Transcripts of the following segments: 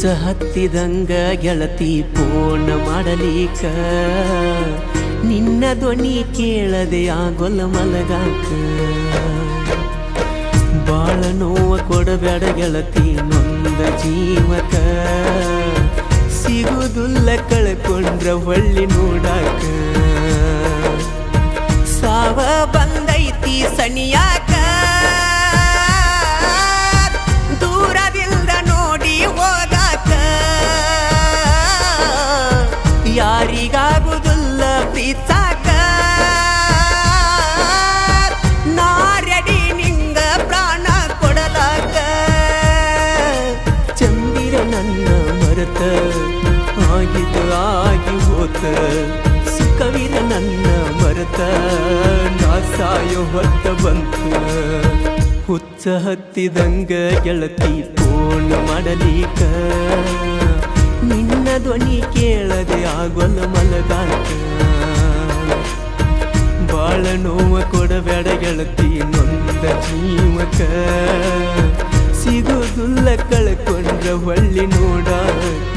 ಹುಚ್ಚ ಹತ್ತಿದಂಗ ಗೆಳತಿ ಪೂರ್ಣ ಮಾಡಲಿಕ ನಿನ್ನ ಧ್ವನಿ ಕೇಳದೆ ಆಗೊಲ್ಲ ಮಲಗಾಕ ಬಾಳ ನೋವ ಕೊಡಬೇಡ ಗೆಳತಿ, ನೊಂದ ಜೀವಕ. ಸಿಗುದುಲ್ಲ ಕಳ್ಕೊಂಡ್ರ ಹೊಳ್ಳಿ ನೋಡಾಕ. ಸಾವ ಬಂದೈತಿ ಸನಿಯಾಕ. ಆಗಿದ್ದು ಆಗಿ ಹೋತ. ಸುಖವಿರ ನನ್ನ ಮರತ. ನಾ ಸಾಯೋ ಹೊತ್ತ ಬಂತು. ಹುಚ್ಚ ಹತ್ತಿದಂಗ ಗೆಳತಿ ಪೂರ್ಣ ಮಾಡಲಿಕ. ನಿನ್ನ ಧ್ವನಿ ಕೇಳದೆ ಆಗೋಲ್ಲ ಮಲಗಾಕ. ಬಾಳ ನೋವ ಕೊಡಬೇಡ ಗೆಳತಿ ನೊಂದ ಜೀವಕ. ಸಿಗೋದುಲ್ಲ ಕಳ್ಕೊಂಡ್ರ ಹೊಳ್ಳಿ ನೋಡಾಕ.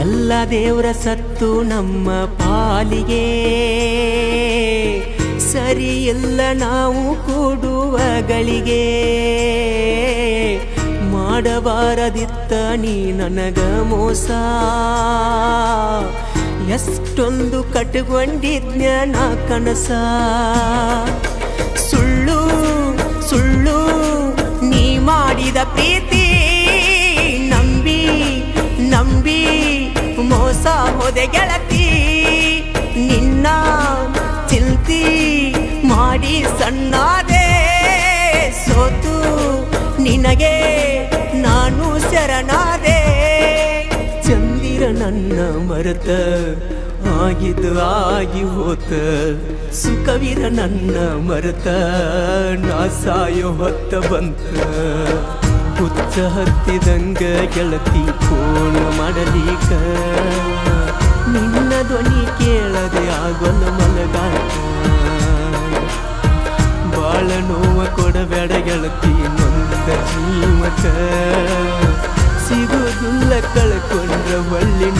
ಎಲ್ಲ ದೇವರ ಸತ್ತು ನಮ್ಮ ಪಾಲಿಗೆ. ಸರಿ ನಾವು ಕೂಡುವಗಳಿಗೆ ಮಾಡಬಾರದಿತ್ತ ನೀ ನನಗ ಮೋಸ. ಎಷ್ಟೊಂದು ಕಟ್ಕೊಂಡಿದ್ನ ಕನಸ. ಸುಳ್ಳು ಸುಳ್ಳು, ನೀ ಮಾಡಿದ ಪ್ರೀತಿ ನಂಬಿ ಮೋಸ ಹೋದೆ ಗೆಳತಿ, ನಿನ್ನ ಚಿಲ್ತಿ ಮಾಡಿ ಸಣ್ಣಾದೆ, ಸೋತು ನಿನಗೆ ನಾನು ಶರಣಾದೆ. ಚಂದಿರ ನನ್ನ ಮರತ, ಆಗಿದ್ದು ಆಗಿ ಹೋತ, ಸುಖವಿರ ನನ್ನ ಮರತ ನಾ ಸಾಯೋ ಹೊತ್ತ ಬಂತ. ಹುಚ್ಚ ಹತ್ತಿದಂಗ ಗೆಳತಿ ಕೋಣ ಮಾಡಲಿಕ ನಿನ್ನ ಧ್ವನಿ ಕೇಳದೆ ಆಗೊಲ್ಲ ಮಲಗಾಕ. ಬಾಳ ನೋವ ಕೊಡಬೇಡ ಗೆಳತಿ, ನೊಂದ ಜೀವಕ. ಸಿಗೋದುಲ್ಲ ಕಳ್ಕೊಂಡ್ರ ಒಳ್ಳಿ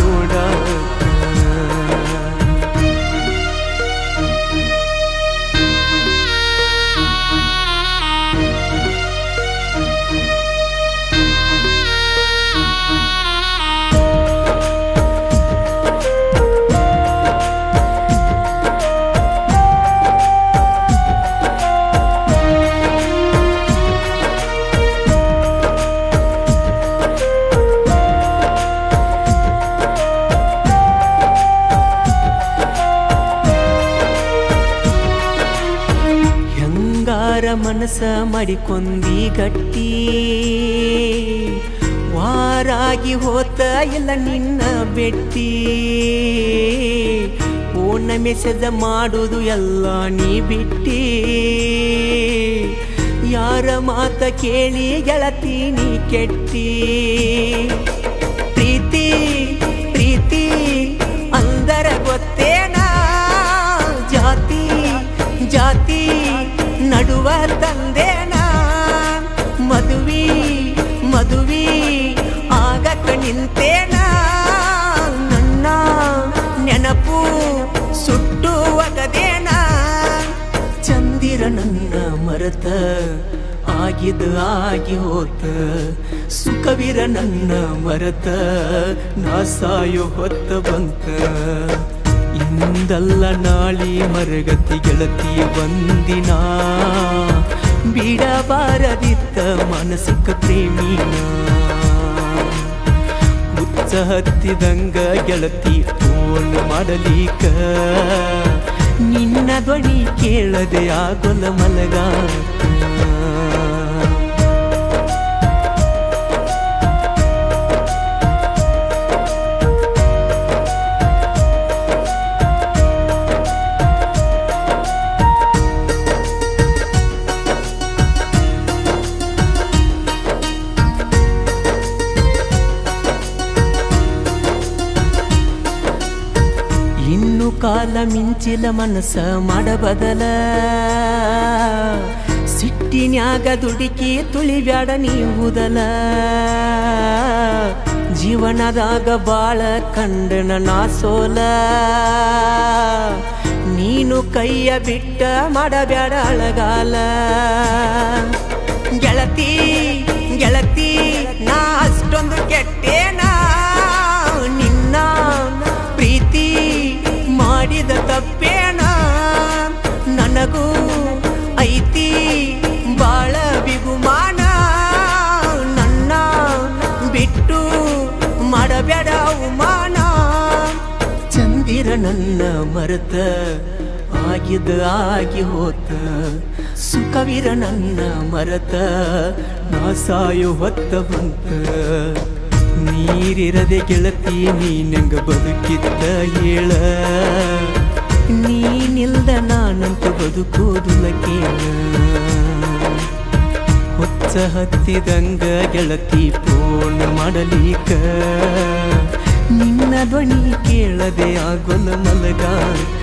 ಮನಸ ಮಾಡಿಕೊಂದಿ ಗಟ್ಟಿ. ವಾರಾಗಿ ಹೋತ ಎಲ್ಲ ನಿನ್ನ ಬೆಟ್ಟಿ. ಓಣ ಮೆಸೇಜ್ ಮಾಡುದು ಎಲ್ಲ ನೀ ಬಿಟ್ಟಿ. ಯಾರ ಮಾತ ಕೇಳಿ ಗೆಳತಿ ನೀ ಕೆಟ್ಟಿ. ನಡುವ ತಂದೇನ? ಮದುವಿ ಮದುವಿ ಆಗಕ ನಿಂತೇನ ನನ್ನ ನೆನಪು ಸುಟ್ಟು ಒಗದೇನ? ಚಂದಿರ ನನ್ನ ಮರತ, ಆಗಿದ ಆಗಿ ಹೋತ. ಸುಖವಿರ ನನ್ನ ಮರತ, ನಾ ಸಾಯೋ ಹೊತ್ತ ಬಂತ. ಇಂದಲ್ಲ ನಾಳಿ ಮರಗತಿ ಗೆಳತಿ ಒಂದಿನ ಬಿಡಬಾರದಿತ್ತ ಮಾನಸಿಕ ಪ್ರೇಮಿನ. ಹುಚ್ಚ ಹತ್ತಿದಂಗ ಗೆಳತಿ ಫೋನ್ ಮಾಡಲಿಕ. ನಿನ್ನ ಧ್ವನಿ ಕೇಳದೆ ಆಗೊಲ ಮಲಗಾಕ ಕಾಲ ಮಿಂಚಿಲ ಮನಸ್ಸ ಮಾಡಬದಲ ಸಿಟ್ಟಿನ್ಯಾಗ ದುಡುಕಿ ತುಳಿಬ್ಯಾಡ ನೀವುದಲ. ಜೀವನದಾಗ ಬಾಳ ಕಂಡನ ನಾ ಸೋಲ ನೀನು ಕೈಯ ಬಿಟ್ಟ ಮಾಡಬ್ಯಾಡ ಅಳಗಾಲ. ನನ್ನ ಮರೆತ ಆಗಿದ ಆಗಿ ಹೋತ. ಸುಖವಿರ ನನ್ನ ಮರೆತ ನಾ ಸಾಯೋ ಹೊತ್ತ ಬಂತ. ನೀರಿರದೆ ಗೆಳತಿ ನೀನಂಗ ಬದುಕಿದ್ದ ಹೇಳ. ನೀನಿಲ್ದ ನಾನಂತೂ ಬದುಕೋದಿಲ್ಲ ಕೇಳ. ಹುಚ್ಚ ಹತ್ತಿದಂಗ ಗೆಳತಿ ಪೂರ್ಣ ಮಾಡಲಿಕ ನಿನ್ನ ಧ್ವನಿ ಕೇಳದೆ ಆಗೊಲ್ಲ ಮಲಗಾಕ.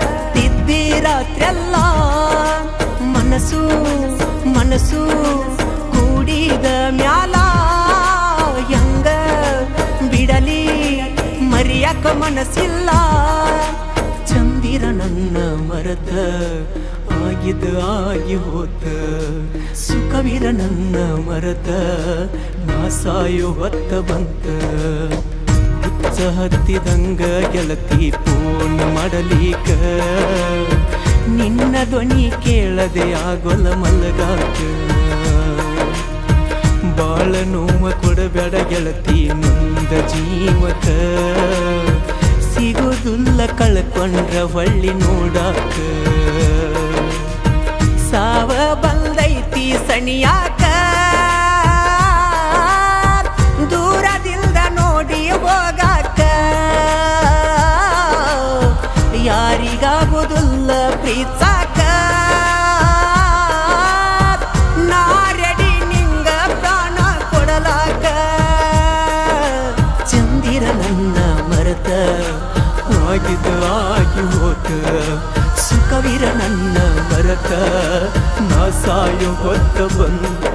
ಮನಸ್ಸು ಮನಸ್ಸು ಕೂಡಿದ ಮ್ಯಾಲ ಹೆಂಗ ಬಿಡಲಿ? ಮರಿಯಕ ಮನಸ್ಸಿಲ್ಲ. ಚಂದಿರ ನನ್ನ ಮರತ ಆಗಿದ ಆಗಿ ಹೋತ. ನನ್ನ ಮರತ ಸಾಯೋ ಹೊತ್ತ ಬಂತ. ಹುಚ್ಚ ಹತ್ತಿದಂಗ ಗೆಲತಿ ಪೂರ್ಣ ಮಾಡಲಿಕ. ನಿನ್ನ ಧ್ವನಿ ಕೇಳದೆ ಆಗೊಲ್ಲ ಮಲಗಾಕ ಬಾಳ ನೋವ ಕೊಡಬೇಡ ಗೆಳತಿ ಮುಂದ ಜೀವಕ. ಸಿಗುದಿಲ್ಲ ಕಳ್ಕೊಂಡ್ರ ಹೊಳ್ಳಿ ನೋಡಾಕ. ಸಾವ ಬಂದೈತಿ ಸಣಿಯಾಕ. ಯಾರಿಗಾಗುದಿಲ್ಲ ಪ್ರೀತ್ಸಾಕ ನಾ ರೆಡಿ ನಿಂಗ ಪ್ರಾಣ ಕೊಡಲಾಕ ಚಂದಿರ ನನ್ನ ಮರತ ಆಗಿದ ಆಗಿ ಹೋತ ಸುಖವಿರ ನನ್ನ ಮರತ ನಾ ಸಾಯೋ ಹೊತ್ತ ಬಂತ